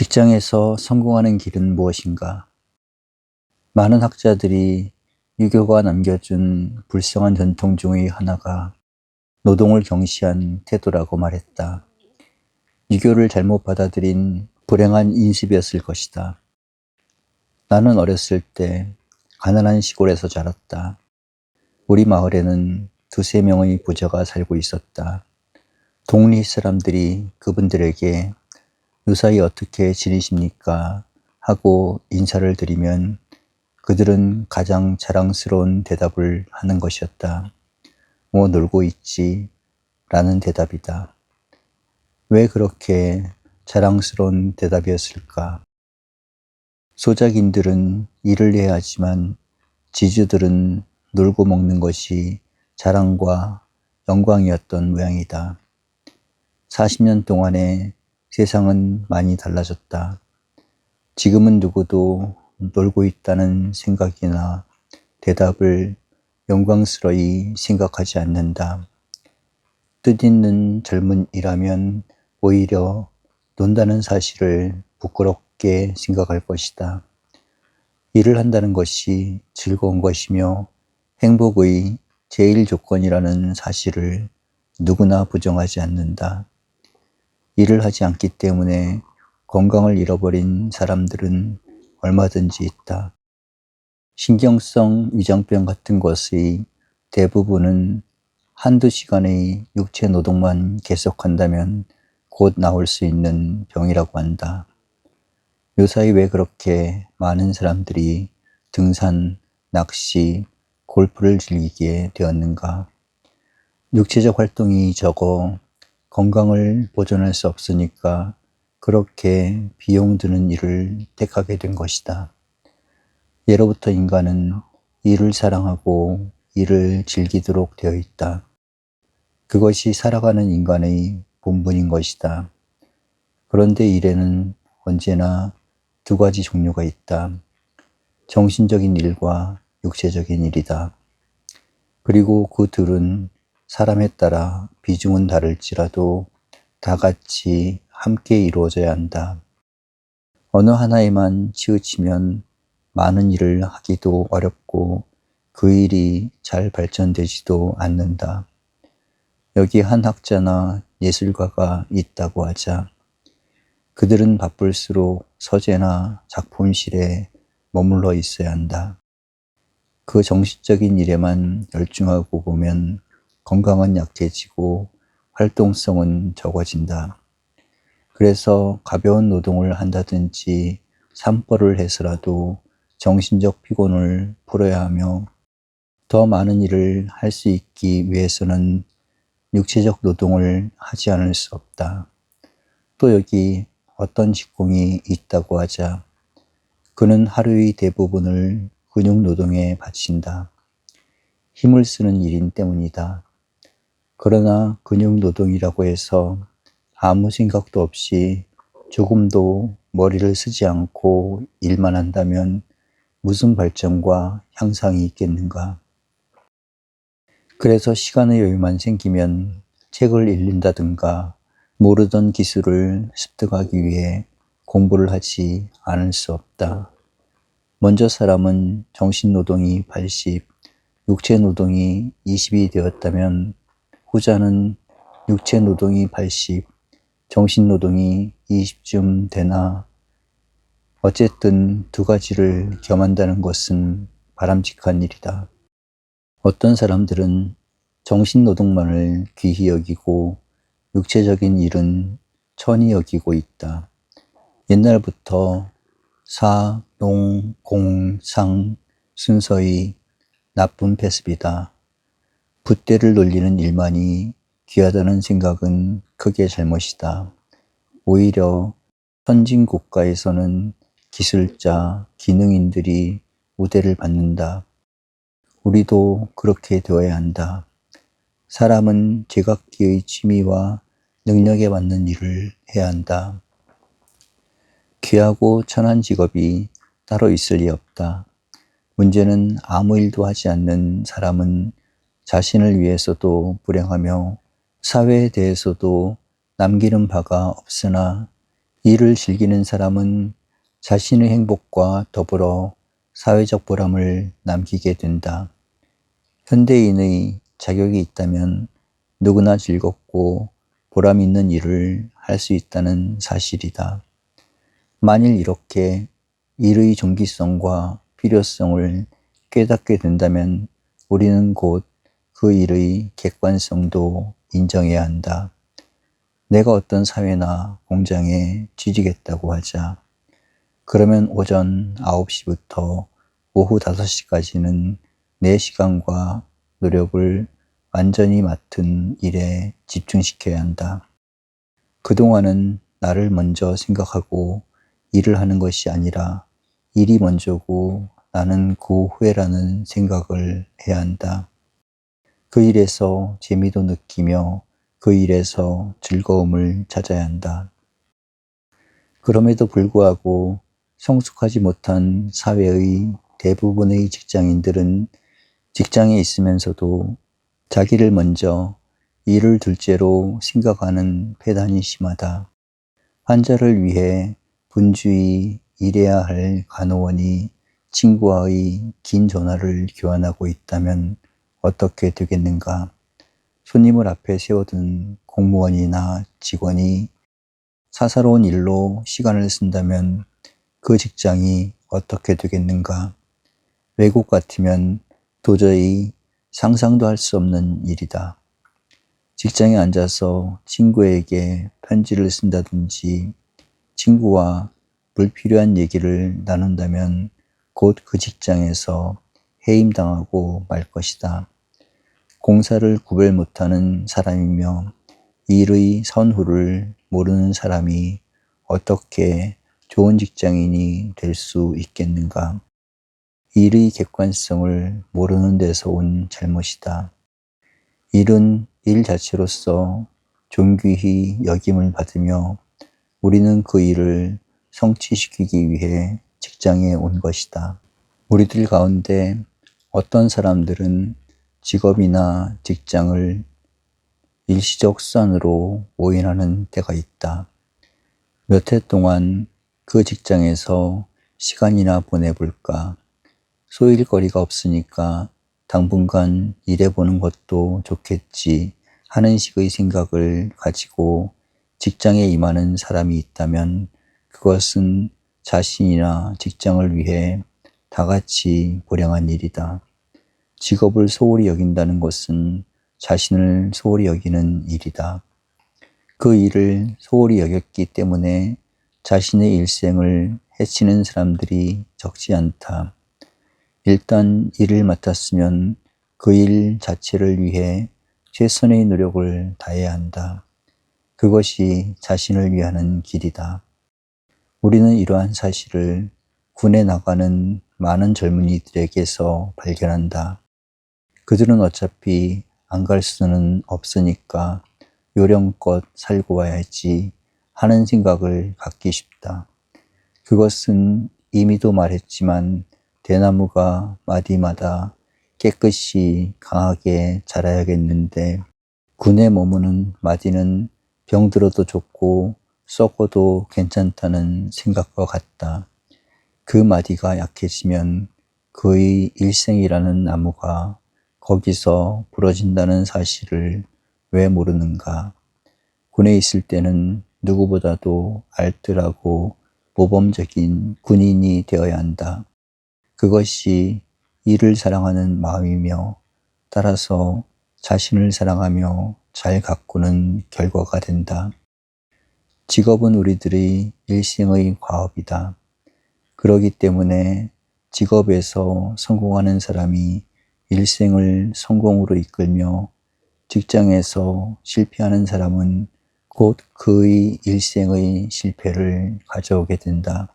직장에서 성공하는 길은 무엇인가? 많은 학자들이 유교가 남겨준 불쌍한 전통 중의 하나가 노동을 경시한 태도라고 말했다. 유교를 잘못 받아들인 불행한 인습이었을 것이다. 나는 어렸을 때 가난한 시골에서 자랐다. 우리 마을에는 두세 명의 부자가 살고 있었다. 동리 사람들이 그분들에게 요사이 어떻게 지내십니까? 하고 인사를 드리면 그들은 가장 자랑스러운 대답을 하는 것이었다. 뭐 놀고 있지? 라는 대답이다. 왜 그렇게 자랑스러운 대답이었을까? 소작인들은 일을 해야 하지만 지주들은 놀고 먹는 것이 자랑과 영광이었던 모양이다. 40년 동안에 세상은 많이 달라졌다. 지금은 누구도 놀고 있다는 생각이나 대답을 영광스러이 생각하지 않는다. 뜻있는 젊은이라면 오히려 논다는 사실을 부끄럽게 생각할 것이다. 일을 한다는 것이 즐거운 것이며 행복의 제일 조건이라는 사실을 누구나 부정하지 않는다. 일을 하지 않기 때문에 건강을 잃어버린 사람들은 얼마든지 있다. 신경성 위장병 같은 것의 대부분은 한두 시간의 육체 노동만 계속한다면 곧 나올 수 있는 병이라고 한다. 요사이 왜 그렇게 많은 사람들이 등산, 낚시, 골프를 즐기게 되었는가? 육체적 활동이 적어 건강을 보존할 수 없으니까 그렇게 비용 드는 일을 택하게 된 것이다. 예로부터 인간은 일을 사랑하고 일을 즐기도록 되어 있다. 그것이 살아가는 인간의 본분인 것이다. 그런데 일에는 언제나 두 가지 종류가 있다. 정신적인 일과 육체적인 일이다. 그리고 그 둘은 사람에 따라 비중은 다를지라도 다 같이 함께 이루어져야 한다. 어느 하나에만 치우치면 많은 일을 하기도 어렵고 그 일이 잘 발전되지도 않는다. 여기 한 학자나 예술가가 있다고 하자. 그들은 바쁠수록 서재나 작품실에 머물러 있어야 한다. 그 정신적인 일에만 열중하고 보면 건강은 약해지고 활동성은 적어진다. 그래서 가벼운 노동을 한다든지 산벌을 해서라도 정신적 피곤을 풀어야 하며 더 많은 일을 할 수 있기 위해서는 육체적 노동을 하지 않을 수 없다. 또 여기 어떤 직공이 있다고 하자 그는 하루의 대부분을 근육 노동에 바친다. 힘을 쓰는 일인 때문이다. 그러나 근육 노동이라고 해서 아무 생각도 없이 조금도 머리를 쓰지 않고 일만 한다면 무슨 발전과 향상이 있겠는가? 그래서 시간의 여유만 생기면 책을 읽는다든가 모르던 기술을 습득하기 위해 공부를 하지 않을 수 없다. 먼저 사람은 정신노동이 80, 육체노동이 20이 되었다면 후자는 육체 노동이 80, 정신 노동이 20쯤 되나 어쨌든 두 가지를 겸한다는 것은 바람직한 일이다. 어떤 사람들은 정신 노동만을 귀히 여기고 육체적인 일은 천히 여기고 있다. 옛날부터 사, 농, 공, 상 순서의 나쁜 패습이다. 붓대를 놀리는 일만이 귀하다는 생각은 크게 잘못이다. 오히려 선진 국가에서는 기술자, 기능인들이 우대를 받는다. 우리도 그렇게 되어야 한다. 사람은 제각기의 취미와 능력에 맞는 일을 해야 한다. 귀하고 천한 직업이 따로 있을 리 없다. 문제는 아무 일도 하지 않는 사람은 자신을 위해서도 불행하며 사회에 대해서도 남기는 바가 없으나 일을 즐기는 사람은 자신의 행복과 더불어 사회적 보람을 남기게 된다. 현대인의 자격이 있다면 누구나 즐겁고 보람 있는 일을 할 수 있다는 사실이다. 만일 이렇게 일의 종기성과 필요성을 깨닫게 된다면 우리는 곧 그 일의 객관성도 인정해야 한다. 내가 어떤 사회나 공장에 취직했다고 하자. 그러면 오전 9시부터 오후 5시까지는 내 시간과 노력을 완전히 맡은 일에 집중시켜야 한다. 그동안은 나를 먼저 생각하고 일을 하는 것이 아니라 일이 먼저고 나는 그 후에라는 생각을 해야 한다. 그 일에서 재미도 느끼며 그 일에서 즐거움을 찾아야 한다. 그럼에도 불구하고 성숙하지 못한 사회의 대부분의 직장인들은 직장에 있으면서도 자기를 먼저 일을 둘째로 생각하는 패단이 심하다. 환자를 위해 분주히 일해야 할 간호원이 친구와의 긴 전화를 교환하고 있다면 어떻게 되겠는가? 손님을 앞에 세워둔 공무원이나 직원이 사사로운 일로 시간을 쓴다면 그 직장이 어떻게 되겠는가? 외국 같으면 도저히 상상도 할 수 없는 일이다. 직장에 앉아서 친구에게 편지를 쓴다든지 친구와 불필요한 얘기를 나눈다면 곧 그 직장에서 해임당하고 말 것이다. 공사를 구별 못하는 사람이며 일의 선후를 모르는 사람이 어떻게 좋은 직장인이 될 수 있겠는가? 일의 객관성을 모르는 데서 온 잘못이다. 일은 일 자체로서 존귀히 여김을 받으며 우리는 그 일을 성취시키기 위해 직장에 온 것이다. 우리들 가운데 어떤 사람들은 직업이나 직장을 일시적 수단으로 오인하는 때가 있다. 몇 해 동안 그 직장에서 시간이나 보내볼까. 소일 거리가 없으니까 당분간 일해보는 것도 좋겠지 하는 식의 생각을 가지고 직장에 임하는 사람이 있다면 그것은 자신이나 직장을 위해 다 같이 불행한 일이다. 직업을 소홀히 여긴다는 것은 자신을 소홀히 여기는 일이다. 그 일을 소홀히 여겼기 때문에 자신의 일생을 해치는 사람들이 적지 않다. 일단 일을 맡았으면 그 일 자체를 위해 최선의 노력을 다해야 한다. 그것이 자신을 위하는 길이다. 우리는 이러한 사실을 군에 나가는 많은 젊은이들에게서 발견한다. 그들은 어차피 안 갈 수는 없으니까 요령껏 살고 와야지 하는 생각을 갖기 쉽다. 그것은 이미도 말했지만 대나무가 마디마다 깨끗이 강하게 자라야겠는데 군에 머무는 마디는 병들어도 좋고 썩어도 괜찮다는 생각과 같다. 그 마디가 약해지면 그의 일생이라는 나무가 거기서 부러진다는 사실을 왜 모르는가. 군에 있을 때는 누구보다도 알뜰하고 모범적인 군인이 되어야 한다. 그것이 일을 사랑하는 마음이며 따라서 자신을 사랑하며 잘 가꾸는 결과가 된다. 직업은 우리들의 일생의 과업이다. 그러기 때문에 직업에서 성공하는 사람이 일생을 성공으로 이끌며 직장에서 실패하는 사람은 곧 그의 일생의 실패를 가져오게 된다.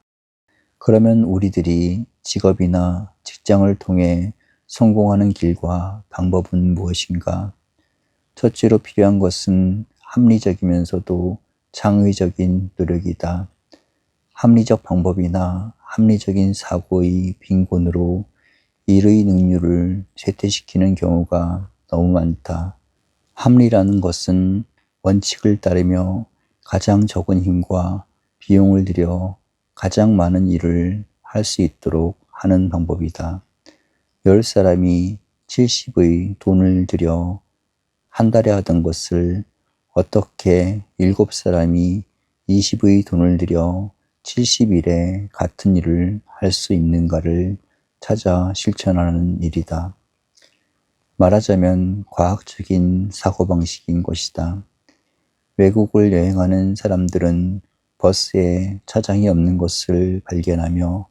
그러면 우리들이 직업이나 직장을 통해 성공하는 길과 방법은 무엇인가? 첫째로 필요한 것은 합리적이면서도 창의적인 노력이다. 합리적 방법이나 합리적인 사고의 빈곤으로 일의 능률을 쇠퇴시키는 경우가 너무 많다. 합리라는 것은 원칙을 따르며 가장 적은 힘과 비용을 들여 가장 많은 일을 할 수 있도록 하는 방법이다. 열 사람이 70의 돈을 들여 한 달에 하던 것을 어떻게 일곱 사람이 20의 돈을 들여 70일에 같은 일을 할 수 있는가를 찾아 실천하는 일이다. 말하자면 과학적인 사고방식인 것이다. 외국을 여행하는 사람들은 버스에 차장이 없는 것을 발견하며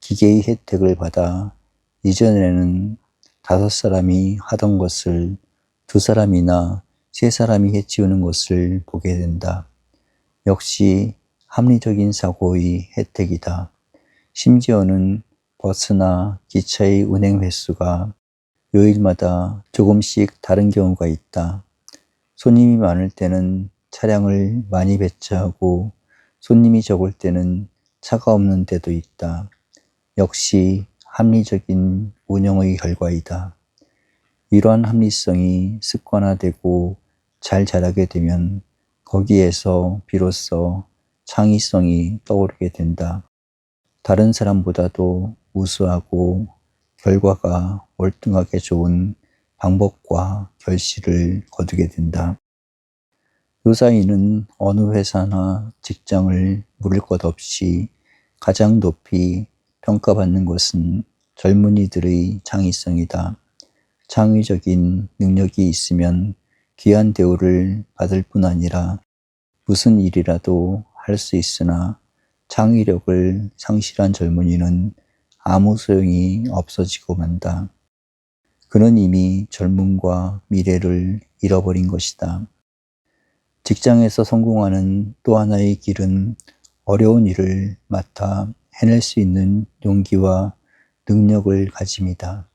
기계의 혜택을 받아 이전에는 다섯 사람이 하던 것을 두 사람이나 세 사람이 해치우는 것을 보게 된다. 역시 합리적인 사고의 혜택이다. 심지어는 버스나 기차의 운행 횟수가 요일마다 조금씩 다른 경우가 있다. 손님이 많을 때는 차량을 많이 배차하고 손님이 적을 때는 차가 없는 데도 있다. 역시 합리적인 운영의 결과이다. 이러한 합리성이 습관화되고 잘 자라게 되면 거기에서 비로소 창의성이 떠오르게 된다. 다른 사람보다도 우수하고 결과가 월등하게 좋은 방법과 결실을 거두게 된다. 요사이는 어느 회사나 직장을 물을 것 없이 가장 높이 평가받는 것은 젊은이들의 창의성이다. 창의적인 능력이 있으면 귀한 대우를 받을 뿐 아니라 무슨 일이라도 할 수 있으나 창의력을 상실한 젊은이는 아무 소용이 없어지고 만다. 그는 이미 젊음과 미래를 잃어버린 것이다. 직장에서 성공하는 또 하나의 길은 어려운 일을 맡아 해낼 수 있는 용기와 능력을 가짐이다.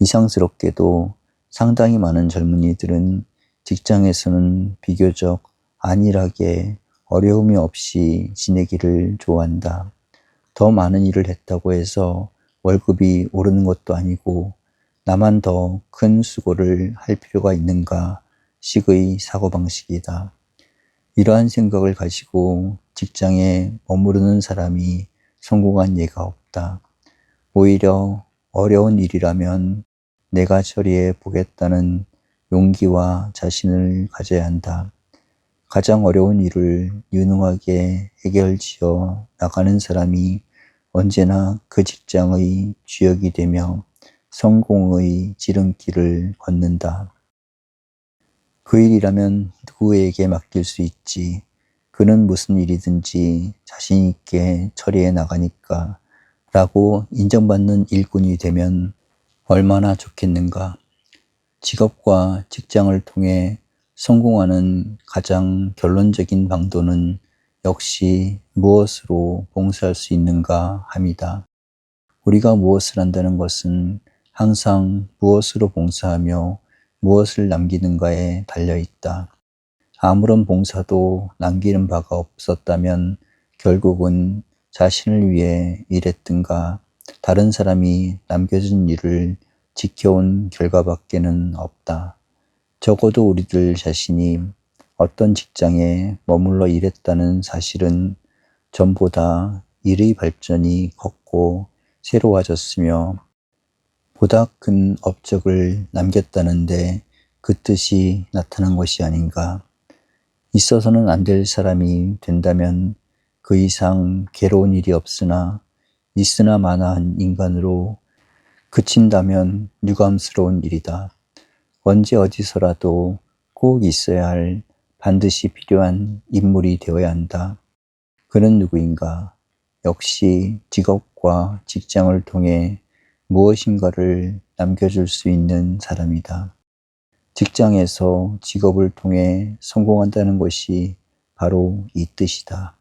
이상스럽게도 상당히 많은 젊은이들은 직장에서는 비교적 안일하게 어려움이 없이 지내기를 좋아한다. 더 많은 일을 했다고 해서 월급이 오르는 것도 아니고 나만 더 큰 수고를 할 필요가 있는가 식의 사고방식이다. 이러한 생각을 가지고 직장에 머무르는 사람이 성공한 예가 없다. 오히려 어려운 일이라면 내가 처리해 보겠다는 용기와 자신을 가져야 한다. 가장 어려운 일을 유능하게 해결지어 나가는 사람이 언제나 그 직장의 주역이 되며 성공의 지름길을 걷는다. 그 일이라면 누구에게 맡길 수 있지. 그는 무슨 일이든지 자신있게 처리해 나가니까 라고 인정받는 일꾼이 되면 얼마나 좋겠는가. 직업과 직장을 통해 성공하는 가장 결론적인 방도는 역시 무엇으로 봉사할 수 있는가 함이다. 우리가 무엇을 한다는 것은 항상 무엇으로 봉사하며 무엇을 남기는가에 달려 있다. 아무런 봉사도 남기는 바가 없었다면 결국은 자신을 위해 일했든가 다른 사람이 남겨준 일을 지켜온 결과밖에는 없다. 적어도 우리들 자신이 어떤 직장에 머물러 일했다는 사실은 전보다 일의 발전이 컸고 새로워졌으며 보다 큰 업적을 남겼다는데 그 뜻이 나타난 것이 아닌가. 있어서는 안 될 사람이 된다면 그 이상 괴로운 일이 없으나 있으나 마나한 인간으로 그친다면 유감스러운 일이다. 언제 어디서라도 꼭 있어야 할 반드시 필요한 인물이 되어야 한다. 그는 누구인가? 역시 직업과 직장을 통해 무엇인가를 남겨줄 수 있는 사람이다. 직장에서 직업을 통해 성공한다는 것이 바로 이 뜻이다.